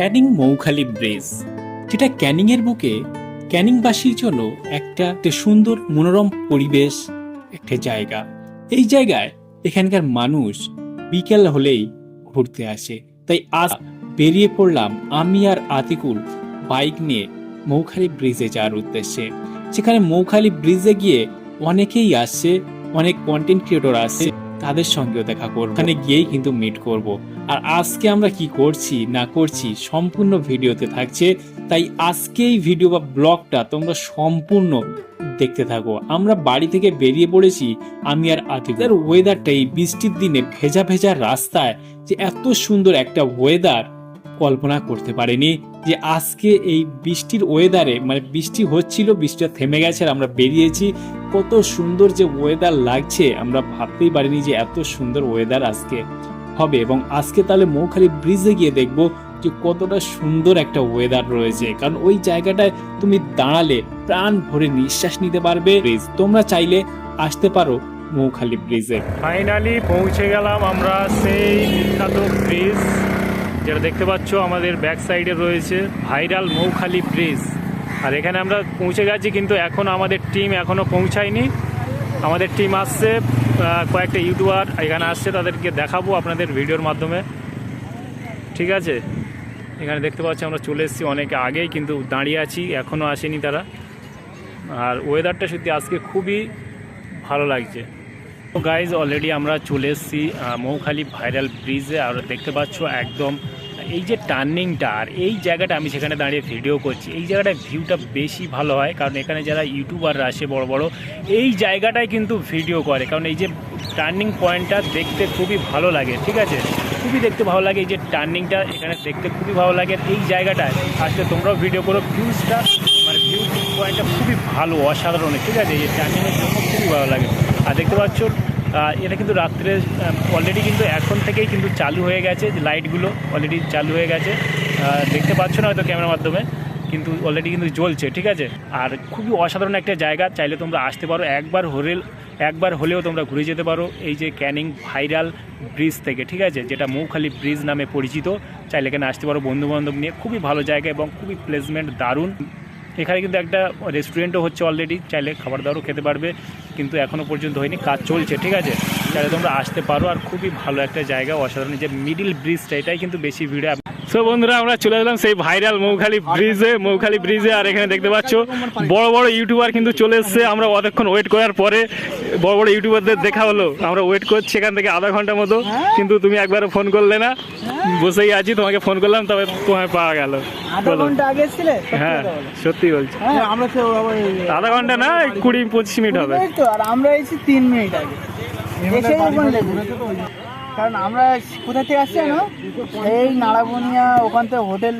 Canning Moukhali bridge, যেটা ক্যানিংয়ের বুকে ক্যানিংবাসীর জন্য একটা একটা সুন্দর মনোরম পরিবেশ, একটা জায়গা। এই জায়গায় এখানকার মানুষ বিকেল হলেই ঘুরতে আসে। তাই আজ বেরিয়ে পড়লাম আমি আর আতিকুল বাইক নিয়ে মৌখালি ব্রিজে যাওয়ার উদ্দেশ্যে। সেখানে মৌখালি ব্রিজে গিয়ে অনেকেই আসছে অনেক কন্টেন্ট ক্রিয়েটর আসছে তাদের সঙ্গেও দেখা করব। ওখানে গিয়েই কিন্তু মিট করব। আর আজকে আমরা কি করছি, না করছি, সম্পূর্ণ ভিডিওতে থাকছে। তাই আজকে এই ভিডিও বা ব্লগটা তোমরা সম্পূর্ণ দেখতে থাকো। আমরা বাড়ি থেকে বেরিয়ে পড়েছি, আমি আর আতিকের। ওয়েদারটা এই বৃষ্টির দিনে ভেজা ভেজা রাস্তায় যে এত সুন্দর একটা ওয়েদার কল্পনা করতে পারিনি যে আজকে এই বৃষ্টির ওয়েদারে মানে বৃষ্টি হচ্ছিল, বৃষ্টিটা থেমে গেছে আর আমরা বেরিয়েছি। কত সুন্দর যে ওয়েদার লাগছে, আমরা ভাবতেই পারিনি যে এত সুন্দর ওয়েদার আজকে হবে এবং আজকে তাহলে মৌখালি ব্রিজে গিয়ে দেখব যে কতটা সুন্দর একটা ওয়েদার রয়েছে। কারণ ওই জায়গাটায় তুমি দাঁড়ালে প্রাণ ভরে নিঃশ্বাস নিতে পারবে। ব্রিজ তোমরা চাইলে আসতে পারো মৌখালি ব্রিজে ফাইনালি পৌঁছে গেলাম আমরা সেই বিখ্যাত ব্রিজ যেটা দেখতে পাচ্ছ আমাদের ব্যাক সাইডে রয়েছে ভাইরাল মৌখালি ব্রিজ আর এখানে আমরা পৌঁছে গেছি, কিন্তু এখন আমাদের টিম এখনও পৌঁছায়নি। আমাদের টিম আসছে কয়েকটা ইউটিউবার এখানে আসছে, তাদেরকে দেখাবো আপনাদের ভিডিওর মাধ্যমে। ঠিক আছে? এখানে দেখতে পাচ্ছি আমরা চলে এসেছি অনেক আগেই, কিন্তু দাঁড়িয়ে আছি এখনও আসেনি তারা। আর ওয়েদারটা সত্যি আজকে খুবই ভালো লাগছে। তো গাইজ অলরেডি আমরা চলে এসেছি মৌখালি ভাইরাল ব্রিজে আর দেখতে পাচ্ছ একদম এই যে টার্নিংটা আর এই জায়গাটা আমি সেখানে দাঁড়িয়ে ভিডিও করছি, এই জায়গাটায় ভিউটা বেশি ভালো হয়, কারণ এখানে যারা ইউটিউবাররা আসে বড় বড়, এই জায়গাটায় কিন্তু ভিডিও করে, কারণ এই যে টার্নিং পয়েন্টটা দেখতে খুবই ভালো লাগে, ঠিক আছে? খুবই দেখতে ভালো লাগে, এই যে টার্নিংটা এখানে দেখতে খুবই ভালো লাগে এই জায়গাটায় আসলে তোমরাও ভিডিও করো ভিউজটা মানে ভিউ পয়েন্টটা খুবই ভালো, অসাধারণ, ঠিক আছে? এই টার্নিংয়ের জন্য খুবই ভালো লাগে। আর দেখতে পাচ্ছ এটা কিন্তু রাত্রে অলরেডি কিন্তু এখন থেকেই কিন্তু চালু হয়ে গেছে লাইটগুলো অলরেডি চালু হয়ে গেছে। দেখতে পাচ্ছ না হয়তো ক্যামেরার মাধ্যমে, কিন্তু অলরেডি কিন্তু জ্বলছে, ঠিক আছে? আর খুবই অসাধারণ একটা জায়গা, চাইলে তোমরা আসতে পারো, একবার হরেল, একবার হলেও তোমরা ঘুরে যেতে পারো, এই যে ক্যানিং ভাইরাল ব্রিজ থেকে, ঠিক আছে? যেটা মৌখালি ব্রিজ নামে পরিচিত, চাইলে এখানে আসতে পারো বন্ধু বান্ধব নিয়ে। খুবই ভালো জায়গা এবং খুবই প্লেসমেন্ট দারুণ। এখানে কিন্তু একটা রেস্টুরেন্টও হচ্ছে অলরেডি চাইলে খাবার দাবারও খেতে পারবে, কিন্তু এখনও পর্যন্ত হয়নি, কাজ চলছে, ঠিক আছে? চাইলে তোমরা আসতে পারো, আর খুবই ভালো একটা জায়গা, অসাধারণ যে মিডিল ব্রিজটা এটাই কিন্তু বেশি ভিড়ে সো বন্ধুরা আমরা চলে এলাম সেই ভাইরাল মৌখালি ব্রিজে মৌখালি ব্রিজে আর এখানে দেখতে পাচ্ছ বড় বড় ইউটিউবার কিন্তু চলে এসছে। আমরা অতক্ষণ ওয়েট করার পরে বড় বড় ইউটিউবারদের দেখা হলো। আমরা ওয়েট করছি এখান থেকে আধা ঘণ্টা মতো কিন্তু তুমি একবারও ফোন করলে না। বসেই আছি তোমাকে ফোন করলাম তবে তোমায় পাওয়া গেল। আধা ঘণ্টা হ্যাঁ সত্যি বলছি। হ্যাঁ আধা ঘণ্টা না কুড়ি পঁচিশ মিনিট হবে। আমরা তিন মিনিট আগে। কারণ আমরা কোথা থেকে আসছি জানো? এই নাড়াবনিয়া ওখান থেকে হোটেল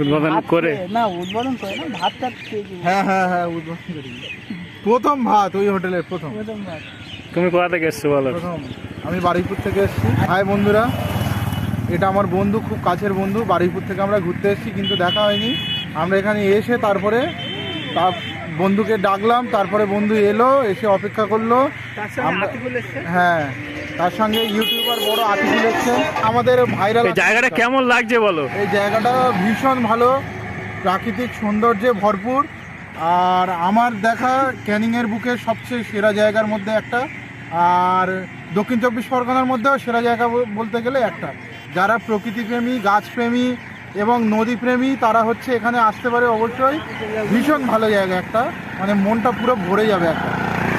উদ্বোধন করে। না উদ্বোধন করে না ভাত টাত হ্যাঁ হ্যাঁ হ্যাঁ উদ্বোধন করি প্রথম ভাত ওই হোটেলের প্রথম। প্রথম ভাত। তুমি কোথা থেকে এসছো বলো? প্রথম। আমি বারুইপুর থেকে এসেছি। হাই বন্ধুরা এটা আমার বন্ধু খুব কাছের বন্ধু। বারুইপুর থেকে আমরা ঘুরতে এসেছি কিন্তু দেখা হয়নি। আমরা এখানে এসে তারপরে তার বন্ধুকে ডাকলাম তারপরে বন্ধু এলো এসে অপেক্ষা করল। হ্যাঁ। তার সঙ্গে ইউটিউবার বড় আর্টিকেল এসছে আমাদের ভাইরাল জায়গাটা কেমন লাগছে বলো? এই জায়গাটা ভীষণ ভালো প্রাকৃতিক সৌন্দর্যে ভরপুর। আর আমার দেখা ক্যানিংয়ের বুকে সবচেয়ে সেরা জায়গার মধ্যে একটা। আর দক্ষিণ চব্বিশ পরগনার মধ্যেও সেরা জায়গা বলতে গেলে একটা। যারা প্রকৃতিপ্রেমী গাছপ্রেমী এবং নদীপ্রেমী তারা হচ্ছে এখানে আসতে পারে অবশ্যই। ভীষণ ভালো জায়গা একটা। মানে মনটা পুরো ভরে যাবে একটা।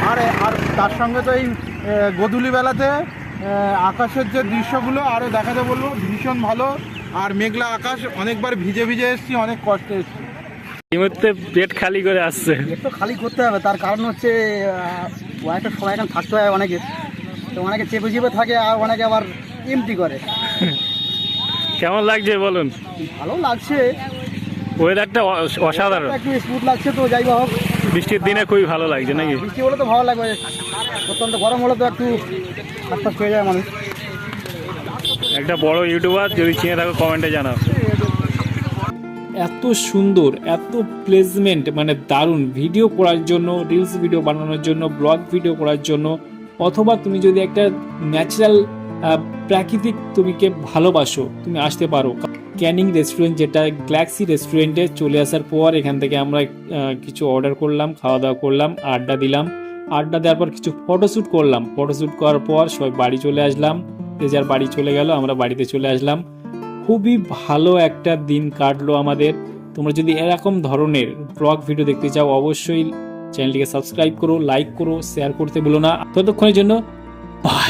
আর আর তার সঙ্গে তো এই আহ, গোধূলি বেলাতে আকাশের যে দৃশ্যগুলো আরও দেখাতে বলব ভীষণ ভালো আর মেঘলা আকাশ অনেকবার ভিজে ভিজে এসেছি অনেক কষ্টে এসেছি। এই মুহূর্তে পেট খালি করে আসছে। একটু খালি করতে হবে তার কারণ হচ্ছে আহ, অনেকটা সময় এখানে থাকতে হয় অনেকে। তো অনেকে চেপে চেপে থাকে আর অনেকে আবার এমটি করে। কেমন লাগছে বলুন? ভালো লাগছে। ওয়েদারটা অসাধারণ। একটু স্মুথ লাগছে তো যাই বা হোক। বৃষ্টির দিনে খুবই ভালো লাগছে নাকি? বৃষ্টি হলে তো ভালো লাগবে। অত্যন্ত গরম হলে তো একটু হাতপাত হয়ে যায় মানুষ। একটা বড় ইউটিউবার যদি চিনে থাকো কমেন্টে জানাও। এত সুন্দর এত প্লেসমেন্ট মানে দারুণ ভিডিও করার জন্য রিলস ভিডিও বানানোর জন্য ব্লগ ভিডিও করার জন্য অথবা তুমি যদি একটা ন্যাচারাল প্রাকৃতিক তুমিকে ভালোবাসো তুমি আসতে পারো। ক্যানিং রেস্টুরেন্ট যেটা গ্যালাক্সি রেস্টুরেন্টে চলে আসার পর এখান থেকে আমরা কিছু অর্ডার করলাম খাওয়া দাওয়া করলাম, আড্ডা দিলাম। আড্ডা দেওয়ার পর কিছু ফটোশ্যুট করলাম। ফটোশ্যুট করার পর সবাই বাড়ি চলে আসলাম। যে যার বাড়ি চলে গেল, আমরা বাড়িতে চলে আসলাম। খুবই ভালো একটা দিন কাটলো আমাদের। তোমরা যদি এরকম ধরনের ব্লগ ভিডিও দেখতে চাও, অবশ্যই চ্যানেলটিকে সাবস্ক্রাইব করো লাইক করো শেয়ার করতে ভুলো না। ততক্ষণের জন্য বাই